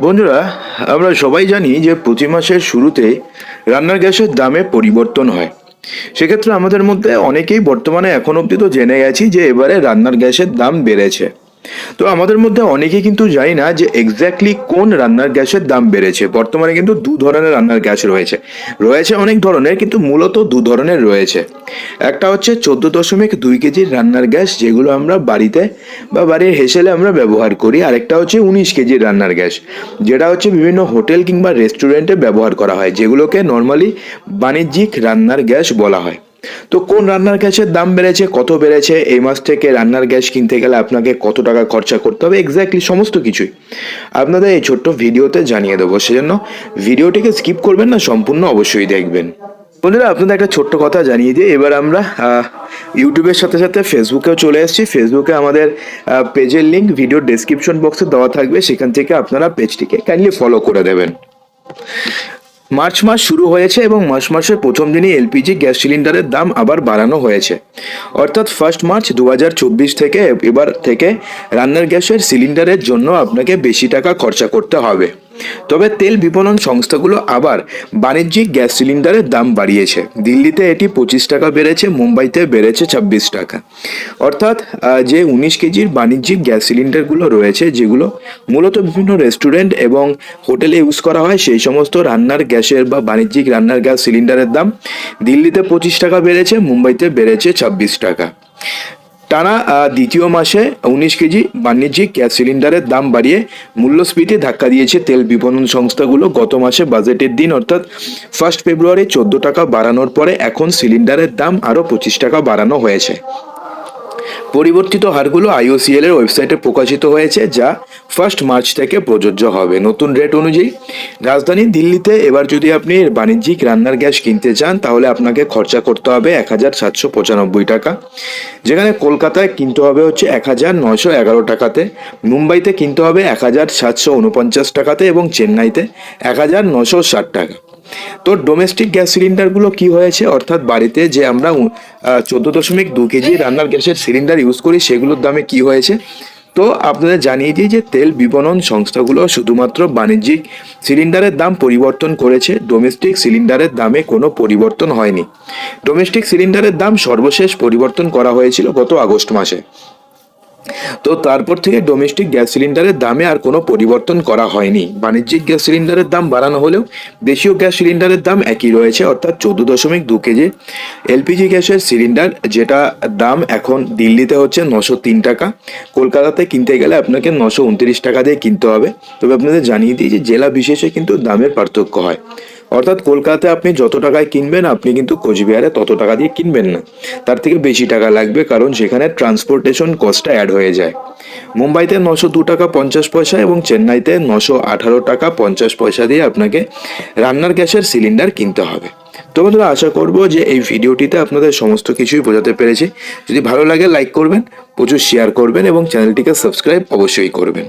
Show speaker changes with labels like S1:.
S1: বন্ধুরা, আমরা সবাই জানি যে প্রতি মাসের শুরুতে রান্নার গ্যাসের দামে পরিবর্তন হয়। সেক্ষেত্রে আমাদের মধ্যে অনেকেই বর্তমানে এখন অব্দি তো জেনে গেছি যে এবারে রান্নার গ্যাসের দাম বেড়েছে। তো আমাদের মধ্যে অনেকে কিন্তু জানি না যে এক্স্যাক্টলি কোন রান্নার গ্যাসের দাম বেড়েছে। বর্তমানে কিন্তু দু ধরনের রান্নার গ্যাস রয়েছে। রয়েছে অনেক ধরনের, কিন্তু মূলত দু ধরনের রয়েছে। একটা হচ্ছে চোদ্দ দশমিক দুই কেজির রান্নার গ্যাস, যেগুলো আমরা বাড়িতে বা বাড়ির হেসেলে আমরা ব্যবহার করি। আরেকটা হচ্ছে উনিশ কেজির রান্নার গ্যাস, যেটা হচ্ছে বিভিন্ন হোটেল কিংবা রেস্টুরেন্টে ব্যবহার করা হয়, যেগুলোকে নর্মালি বাণিজ্যিক রান্নার গ্যাস বলা হয়। তো কোন রান্নার গ্যাসের দাম বেড়েছে, কত বেড়েছে, এই মাস থেকে রান্নার গ্যাস কিনতে গেলে আপনাকে কত টাকা খরচা করতে হবে এক্স্যাক্টলি সমস্ত কিছুই আপনাদের এই ছোট্ট ভিডিওতে জানিয়ে দেবো। সেজন্য ভিডিওটিকে স্কিপ করবেন না, সম্পূর্ণ অবশ্যই দেখবেন। বন্ধুরা, আপনাদের একটা ছোট্ট কথা জানিয়ে দিই। এবার আমরা ইউটিউবের সাথে সাথে ফেসবুকেও চলে এসেছি। ফেসবুকে আমাদের পেজের লিঙ্ক ভিডিও ডেসক্রিপশন বক্সে দেওয়া থাকবে। সেখান থেকে আপনারা পেজটিকে কাইন্ডলি ফলো করে দেবেন। মার্চ মাস শুরু হয়েছে এবং মার্চ মাসের প্রথম দিনই এলপিজি গ্যাস সিলিন্ডারের দাম আবার বাড়ানো হয়েছে। অর্থাৎ ফার্স্ট মার্চ দু হাজার চব্বিশ থেকে এবার থেকে রান্নার গ্যাসের সিলিন্ডারের জন্য আপনাকে বেশি টাকা খরচা করতে হবে। তবে তেল বিপণন সংস্থাগুলো আবার বাণিজ্যিক গ্যাস সিলিন্ডারের দাম বাড়িয়েছে। দিল্লিতে এটি পঁচিশ টাকা বেড়েছে, মুম্বাইতে বেড়েছে ছাব্বিশ টাকা। অর্থাৎ যে উনিশ কেজির বাণিজ্যিক গ্যাস সিলিন্ডারগুলো রয়েছে, যেগুলো মূলত বিভিন্ন রেস্টুরেন্ট এবং হোটেলে ইউজ করা হয়, সেই সমস্ত রান্নার গ্যাসের বা বাণিজ্যিক রান্নার গ্যাস সিলিন্ডারের দাম দিল্লিতে পঁচিশ টাকা বেড়েছে, মুম্বাইতে বেড়েছে ছাব্বিশ টাকা। টানা দ্বিতীয় মাসে উনিশ কেজি বাণিজ্যিক গ্যাস সিলিন্ডারের দাম বাড়িয়ে মূল্যস্ফীতি ধাক্কা দিয়েছে তেল বিপণন সংস্থাগুলো। গত মাসে বাজেটের দিন, অর্থাৎ ফার্স্ট ফেব্রুয়ারি চোদ্দ টাকা বাড়ানোর পরে এখন সিলিন্ডারের দাম আরও পঁচিশ টাকা বাড়ানো হয়েছে। পরিবর্তিত হারগুলো আইওসিএল এর ওয়েবসাইটে প্রকাশিত হয়েছে, যা ফার্স্ট মার্চ থেকে প্রযোজ্য হবে। নতুন রেট অনুযায়ী, রাজধানী দিল্লিতে এবার যদি আপনি বাণিজ্যিক রান্নার গ্যাস কিনতে চান, তাহলে আপনাকে খরচা করতে হবে এক হাজার সাতশো পঁচানব্বই টাকা। যেখানে কলকাতায় কিনতে হবে হচ্ছে এক হাজার এগারো টাকাতে, মুম্বাইতে কিনতে হবে এক হাজার সাতশো উনপঞ্চাশ টাকাতে এবং চেন্নাইতে এক হাজার নশো ষাট টাকা। তো ডোমেস্টিক গ্যাস সিলিন্ডারগুলো কি হয়েছে? অর্থাৎ বাড়িতে যে আমরা চোদ্দ দশমিক দু কেজি রান্নার গ্যাসের সিলিন্ডার ইউজ করি, সেগুলোর দামে কি হয়েছে? তো আপনাদের জানিয়ে দিই যে তেল বিপণন সংস্থাগুলো শুধুমাত্র বাণিজ্যিক সিলিন্ডারের দাম পরিবর্তন করেছে। ডোমেস্টিক সিলিন্ডারের দামে কোনো পরিবর্তন হয়নি। ডোমেস্টিক সিলিন্ডারের দাম সর্বশেষ পরিবর্তন করা হয়েছিল গত আগস্ট মাসে। তো তারপর থেকে ডোমেস্টিক গ্যাস সিলিন্ডারের দামে আর কোনো পরিবর্তন করা হয়নি। বাণিজ্যিক গ্যাস সিলিন্ডারের দাম বাড়ানো হলেও দেশীয় গ্যাস সিলিন্ডারের দাম একই রয়েছে, অর্থাৎ চোদ্দ দশমিক দু কেজি। এলপিজি গ্যাসের সিলিন্ডার যেটা দাম এখন দিল্লিতে হচ্ছে নশো তিন টাকা, কলকাতাতে কিনতে গেলে আপনাকে নশো উনত্রিশ টাকা দিয়ে কিনতে হবে। তবে আপনাদের জানিয়ে দিই যে জেলা বিশেষে কিন্তু দামের পার্থক্য হয়। অর্থাৎ কলকাতায় আপনি যত টাকায় কিনবেন, আপনি কিন্তু কোচবিহারে তত টাকা দিয়ে কিনবেন না। তার থেকে বেশি টাকা লাগবে কারণ সেখানে ট্রান্সপোর্টেশন কস্টটা অ্যাড হয়ে যায়। মুম্বাইতে নশো দু টাকা পঞ্চাশ পয়সা এবং চেন্নাইতে নশো আঠারো টাকা পঞ্চাশ পয়সা দিয়ে আপনাকে রান্নার গ্যাসের সিলিন্ডার কিনতে হবে। তো বন্ধুরা, আশা করব যে এই ভিডিওটিতে আপনাদের সমস্ত কিছুই বোঝাতে পেরেছি। যদি ভালো লাগে লাইক করবেন, প্রচুর শেয়ার করবেন এবং চ্যানেলটিকে সাবস্ক্রাইব অবশ্যই করবেন।